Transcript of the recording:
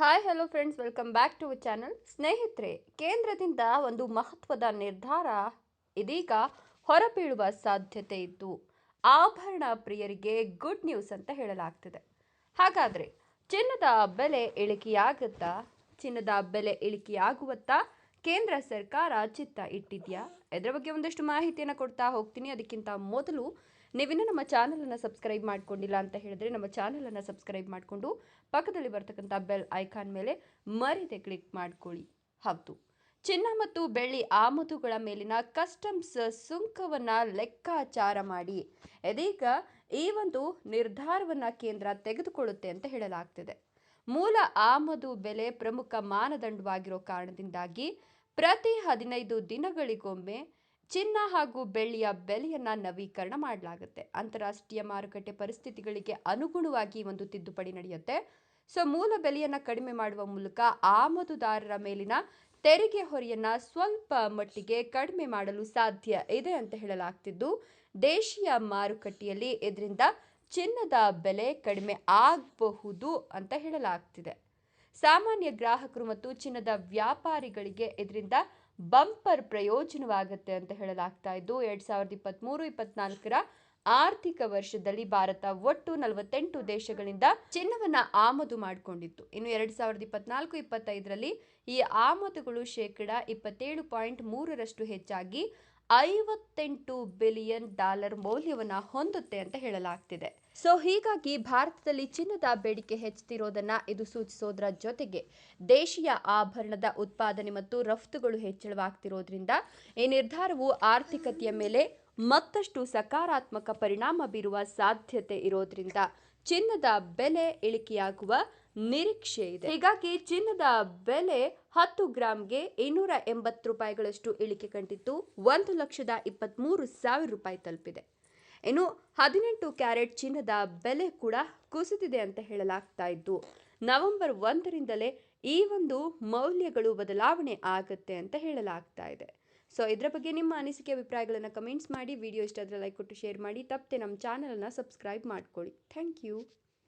Hi hello friends welcome back to channel ಸ್ನೇಹಿತರೆ ಕೇಂದ್ರದಿಂದ ಒಂದು ಮಹತ್ವದ ನಿರ್ಧಾರ ಇದೀಗ ಹೊರಬೀಳುವ ಸಾಧ್ಯತೆ ಇದ್ದು ಆಭರಣ ಪ್ರಿಯರಿಗೆ ಗುಡ್ ನ್ಯೂಸ್ ಅಂತ ಹೇಳಲಾಗ್ತಿದೆ ಹಾಗಾದರೆ ಚಿನ್ನದ ಬೆಲೆ ಇಳಿಕೆಯಾಗುತ್ತಾ ಚಿನ್ನದ ಬೆಲೆ ಇಳಿಕೆಯಾಗುವತ್ತಾ ಕೇಂದ್ರ ಸರ್ಕಾರ ಚಿತ್ತ ಇಟ್ಟಿದ್ಯಾ? ಇದರ ಬಗ್ಗೆ ಒಂದಷ್ಟು ಮಾಹಿತಿಯನ್ನು ಕೊಡ್ತಾ ಹೋಗ್ತೀನಿ. ಅದಕ್ಕಿಂತ ಮೊದಲು ನೀವಿನ್ನೂ ನಮ್ಮ ಚಾನಲನ್ನು ಸಬ್ಸ್ಕ್ರೈಬ್ ಮಾಡ್ಕೊಂಡಿಲ್ಲ ಅಂತ ಹೇಳಿದ್ರೆ ನಮ್ಮ ಚಾನಲನ್ನು ಸಬ್ಸ್ಕ್ರೈಬ್ ಮಾಡಿಕೊಂಡು ಪಕ್ಕದಲ್ಲಿ ಬರ್ತಕ್ಕಂಥ ಬೆಲ್ ಐಕಾನ್ ಮೇಲೆ ಮರಿದೆ ಕ್ಲಿಕ್ ಮಾಡ್ಕೊಳ್ಳಿ. ಹೌದು. ಚಿನ್ನ ಮತ್ತು ಬೆಳ್ಳಿ ಆಮದುಗಳ ಮೇಲಿನ ಕಸ್ಟಮ್ಸ್ ಸುಂಕವನ್ನು ಲೆಕ್ಕಾಚಾರ ಮಾಡಿ. ಇದೀಗ ಈ ಒಂದು ನಿರ್ಧಾರವನ್ನು ಕೇಂದ್ರ ತೆಗೆದುಕೊಳ್ಳುತ್ತೆ ಅಂತ ಹೇಳಲಾಗ್ತಿದೆ. ಮೂಲ ಆಮದು ಬೆಲೆ ಪ್ರಮುಖ ಮಾನದಂಡವಾಗಿರೋ ಕಾರಣದಿಂದಾಗಿ ಪ್ರತಿ ಹದಿನೈದು ದಿನಗಳಿಗೊಮ್ಮೆ ಚಿನ್ನ ಹಾಗೂ ಬೆಳ್ಳಿಯ ಬೆಲೆಯನ್ನ ನವೀಕರಣ ಮಾಡಲಾಗುತ್ತೆ. ಅಂತಾರಾಷ್ಟ್ರೀಯ ಮಾರುಕಟ್ಟೆ ಪರಿಸ್ಥಿತಿಗಳಿಗೆ ಅನುಗುಣವಾಗಿ ಒಂದು ತಿದ್ದುಪಡಿ ನಡೆಯುತ್ತೆ. ಸೊ, ಮೂಲ ಬೆಲೆಯನ್ನ ಕಡಿಮೆ ಮಾಡುವ ಮೂಲಕ ಆಮದುದಾರರ ಮೇಲಿನ ತೆರಿಗೆ ಹೊರೆಯನ್ನು ಸ್ವಲ್ಪ ಮಟ್ಟಿಗೆ ಕಡಿಮೆ ಮಾಡಲು ಸಾಧ್ಯ ಇದೆ ಅಂತ ಹೇಳಲಾಗ್ತಿದ್ದು, ದೇಶೀಯ ಮಾರುಕಟ್ಟೆಯಲ್ಲಿ ಇದರಿಂದ ಚಿನ್ನದ ಬೆಲೆ ಕಡಿಮೆ ಆಗಬಹುದು ಅಂತ ಹೇಳಲಾಗ್ತಿದೆ. ಸಾಮಾನ್ಯ ಗ್ರಾಹಕರು ಮತ್ತು ಚಿನ್ನದ ವ್ಯಾಪಾರಿಗಳಿಗೆ ಇದರಿಂದ ಬಂಪರ್ ಪ್ರಯೋಜನವಾಗುತ್ತೆ ಅಂತ ಹೇಳಲಾಗ್ತಾ ಇದ್ದು, ಎರಡ್ ಸಾವಿರದ ಇಪ್ಪತ್ತ್ಮೂರು ಇಪ್ಪತ್ನಾಲ್ಕರ ಆರ್ಥಿಕ ವರ್ಷದಲ್ಲಿ ಭಾರತ ಒಟ್ಟು ನಲವತ್ತೆಂಟು ದೇಶಗಳಿಂದ ಚಿನ್ನವನ್ನ ಆಮದು ಮಾಡಿಕೊಂಡಿತ್ತು. ಇನ್ನು ಎರಡ್ ಸಾವಿರದ ಇಪ್ಪತ್ನಾಲ್ಕು, ಇಪ್ಪತ್ತೈದರಲ್ಲಿ ಈ ಆಮದುಗಳು ಶೇಕಡ ಇಪ್ಪತ್ತೇಳು ಪಾಯಿಂಟ್ ಮೂರರಷ್ಟು ಹೆಚ್ಚಾಗಿ ಐವತ್ತೆಂಟು ಬಿಲಿಯನ್ ಡಾಲರ್ ಮೌಲ್ಯವನ್ನು ಹೊಂದುತ್ತೆ ಅಂತ ಹೇಳಲಾಗ್ತಿದೆ. ಸೊ ಹೀಗಾಗಿ ಭಾರತದಲ್ಲಿ ಚಿನ್ನದ ಬೇಡಿಕೆ ಹೆಚ್ಚುತ್ತಿರೋದನ್ನ ಇದು ಸೂಚಿಸೋದರ ಜೊತೆಗೆ ದೇಶೀಯ ಆಭರಣದ ಉತ್ಪಾದನೆ ಮತ್ತು ರಫ್ತುಗಳು ಹೆಚ್ಚಳವಾಗ್ತಿರೋದ್ರಿಂದ ಈ ನಿರ್ಧಾರವು ಆರ್ಥಿಕತೆಯ ಮೇಲೆ ಮತ್ತಷ್ಟು ಸಕಾರಾತ್ಮಕ ಪರಿಣಾಮ ಬೀರುವ ಸಾಧ್ಯತೆ ಇರೋದ್ರಿಂದ ಚಿನ್ನದ ಬೆಲೆ ಇಳಿಕೆಯಾಗುವ ನಿರೀಕ್ಷೆ ಇದೆ. ಹೀಗಾಗಿ ಚಿನ್ನದ ಬೆಲೆ ಹತ್ತು ಗ್ರಾಮ್ಗೆ ಇನ್ನೂರ ಎಂಬತ್ತು ರೂಪಾಯಿಗಳಷ್ಟು ಇಳಿಕೆ ಕಂಡಿತ್ತು ಒಂದು ಲಕ್ಷದ ಇಪ್ಪತ್ತ್ಮೂರು ಸಾವಿರ ರೂಪಾಯಿ ತಲುಪಿದೆ. ಇನ್ನು ಹದಿನೆಂಟು ಕ್ಯಾರೆಟ್ ಚಿನ್ನದ ಬೆಲೆ ಕೂಡ ಕುಸಿದಿದೆ ಅಂತ ಹೇಳಲಾಗ್ತಾ ಇದ್ದು, ನವೆಂಬರ್ ಒಂದರಿಂದಲೇ ಈ ಒಂದು ಮೌಲ್ಯಗಳು ಬದಲಾವಣೆ ಆಗುತ್ತೆ ಅಂತ ಹೇಳಲಾಗ್ತಾ ಇದೆ. ಸೊ, ಇದರ ಬಗ್ಗೆ ನಿಮ್ಮ ಅನಿಸಿಕೆ ಅಭಿಪ್ರಾಯಗಳನ್ನು ಕಮೆಂಟ್ಸ್ ಮಾಡಿ, ವಿಡಿಯೋ ಇಷ್ಟ ಆದರೆ ಲೈಕ್ ಕೊಟ್ಟು ಶೇರ್ ಮಾಡಿ, ತಪ್ಪದೆ ನಮ್ಮ ಚಾನಲನ್ನು ಸಬ್ಸ್ಕ್ರೈಬ್ ಮಾಡ್ಕೊಳ್ಳಿ. Thank you.